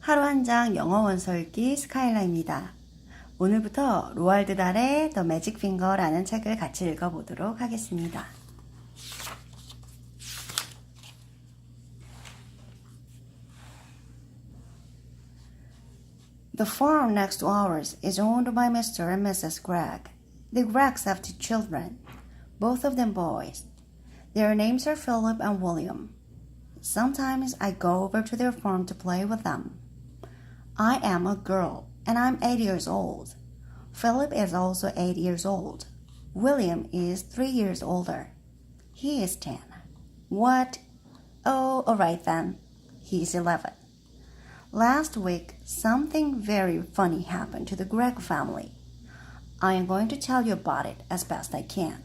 하루 한 장 영어 원서 읽기 스카일라입니다. 오늘부터 로알드 달의 더 매직 핑거라는 책을 같이 읽어보도록 하겠습니다. The farm next to ours is owned by Mr. and Mrs. Gregg. The Greggs have two children, both of them boys. Their names are Philip and William. Sometimes I go over to their farm to play with them. I am a girl and I'm eight years old. Philip is also eight years old. William is three years older. He is ten. What? Oh, all right then. He's eleven. Last week, something very funny happened to the Gregg family. I am going to tell you about it as best I can.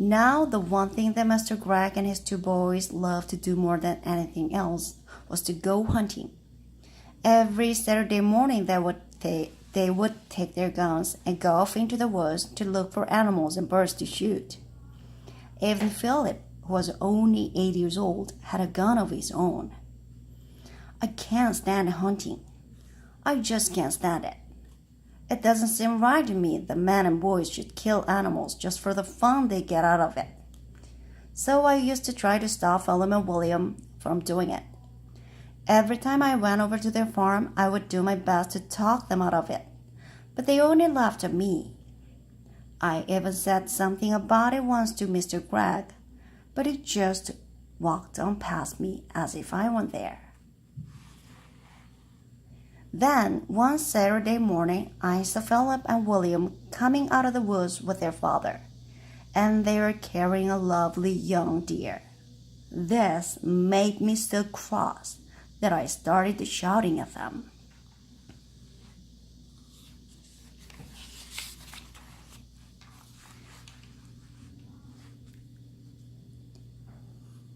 Now, the one thing that Master Gregg and his two boys loved to do more than anything else was to go hunting. Every Saturday morning, they would, they would take their guns and go off into the woods to look for animals and birds to shoot. Even Philip, who was only eight years old, had a gun of his own. I can't stand hunting. I just can't stand it. It doesn't seem right to me that men and boys should kill animals just for the fun they get out of it. So I used to try to stop Philip and William from doing it. Every time I went over to their farm, I would do my best to talk them out of it. But they only laughed at me. I even said something about it once to Mr. Gregg, but he just walked on past me as if I weren't there. Then, one Saturday morning, I saw Philip and William coming out of the woods with their father, and they were carrying a lovely young deer. This made me so cross that I started shouting at them.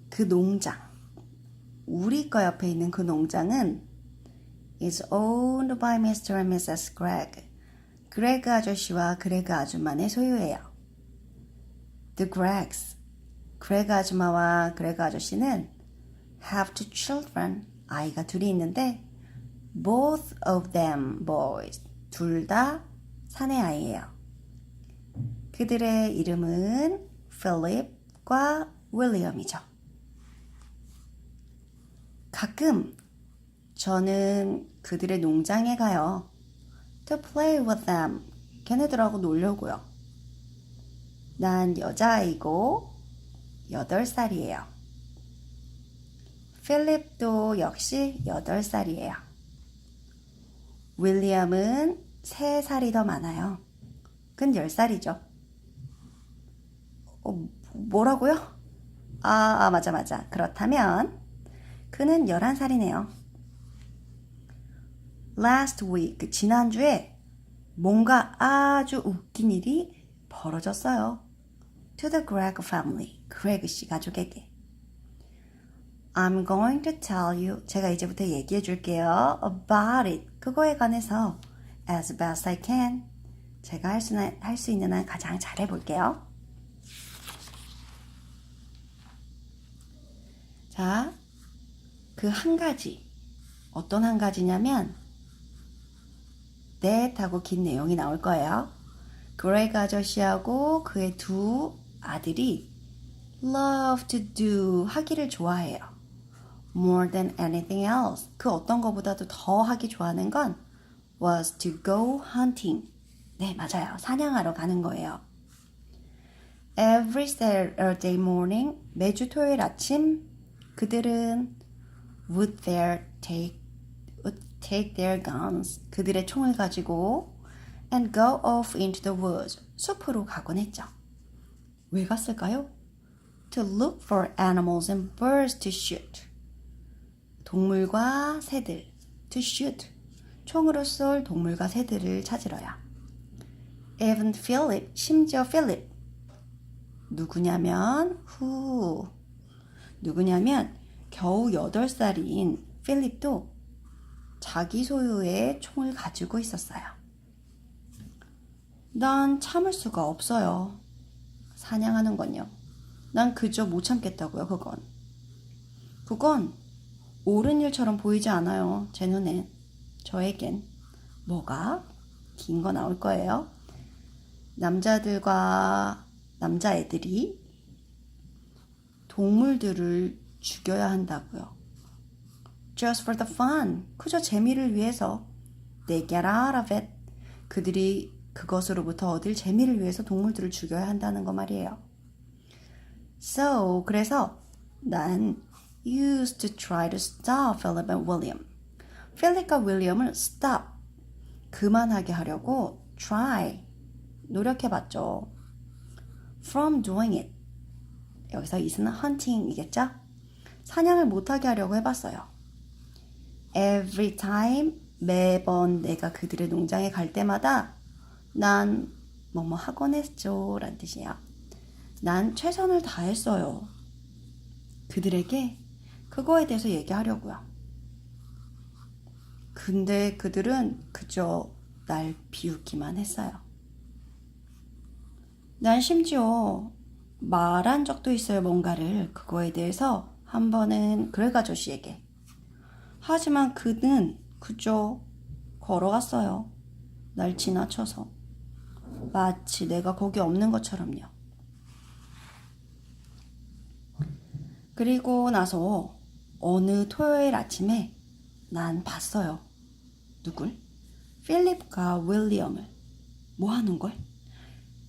그 농장, 우리 거 옆에 있는 그 농장은 is owned by Mr. and Mrs. Gregg. 그레그 아저씨와 그레그 아줌마의 소유예요. The Greggs, 그레그 아줌마와 그레그 아저씨는 have two children, 아이가 둘이 있는데 both of them boys, 둘 다 사내 아이예요. 그들의 이름은 Philip과 William이죠. 가끔 저는 그들의 농장에 가요. To play with them. 걔네들하고 놀려고요. 난 여자아이고 8살이에요. 필립도 역시 8살이에요. 윌리엄은 3살이 더 많아요. 그건 10살이죠. 어, 뭐라고요? 아, 아, 맞아, 맞아. 그렇다면 그는 11살이네요. Last week, 지난주에 뭔가 아주 웃긴 일이 벌어졌어요. To the Gregg family, 그레그 씨 가족에게. I'm going to tell you, 제가 이제부터 얘기해 줄게요. About it, 그거에 관해서 as best I can. 제가 할 수, 할 수 있는 한 가장 잘해 볼게요. 자, 그 한 가지. 어떤 한 가지냐면, that 하고 긴 내용이 나올 거예요. 그레이그 아저씨하고 그의 두 아들이 love to do 하기를 좋아해요. more than anything else. 그 어떤 것보다도 더 하기 좋아하는 건 was to go hunting. 네, 맞아요. 사냥하러 가는 거예요. Every Saturday morning, 매주 토요일 아침, 그들은 would their take take their guns. 그들의 총을 가지고 and go off into the woods. 숲으로 가곤 했죠. 왜 갔을까요? To look for animals and birds to shoot. 동물과 새들. To shoot. 총으로 쏠 동물과 새들을 찾으러요. Even Philip, 심지어 Philip. 누구냐면 후. 누구냐면 겨우 8살인 필립도 자기 소유의 총을 가지고 있었어요. 난 참을 수가 없어요. 사냥하는 건요. 난 그저 못 참겠다고요, 그건. 그건 옳은 일처럼 보이지 않아요. 제 눈엔. 저에겐. 뭐가? 긴 거 나올 거예요. 남자들과 남자애들이 동물들을 죽여야 한다고요. Just for the fun. 그저 재미를 위해서. They get out of it. 그들이 그것으로부터 얻을 재미를 위해서 동물들을 죽여야 한다는 거 말이에요. So, 그래서 난 used to try to stop Philip and William. 필립과 윌리엄을 stop, 그만하게 하려고 try, 노력해봤죠. From doing it. 여기서 이스는 hunting이겠죠? 사냥을 못하게 하려고 해봤어요. Every time, 매번 내가 그들의 농장에 갈 때마다 난 뭐뭐 하곤 했죠. 라는 뜻이에요. 난 최선을 다했어요. 그들에게 그거에 대해서 얘기하려고요. 근데 그들은 그저 날 비웃기만 했어요. 난 심지어 말한 적도 있어요, 뭔가를. 그거에 대해서 한 번은 그레가조 씨에게. 하지만 그는 그저 걸어갔어요. 날 지나쳐서. 마치 내가 거기 없는 것처럼요. 그리고 나서 어느 토요일 아침에 난 봤어요. 누굴? 필립과 윌리엄을. 뭐 하는 걸?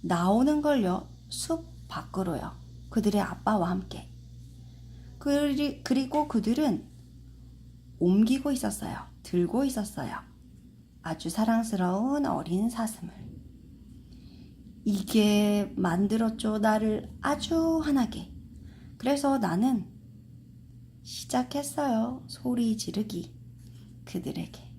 나오는 걸요. 숲 밖으로요. 그들의 아빠와 함께. 그리, 그리고 그들은 옮기고 있었어요. 들고 있었어요. 아주 사랑스러운 어린 사슴을. 이게 만들었죠. 나를 아주 환하게. 그래서 나는 시작했어요. 소리 지르기. 그들에게.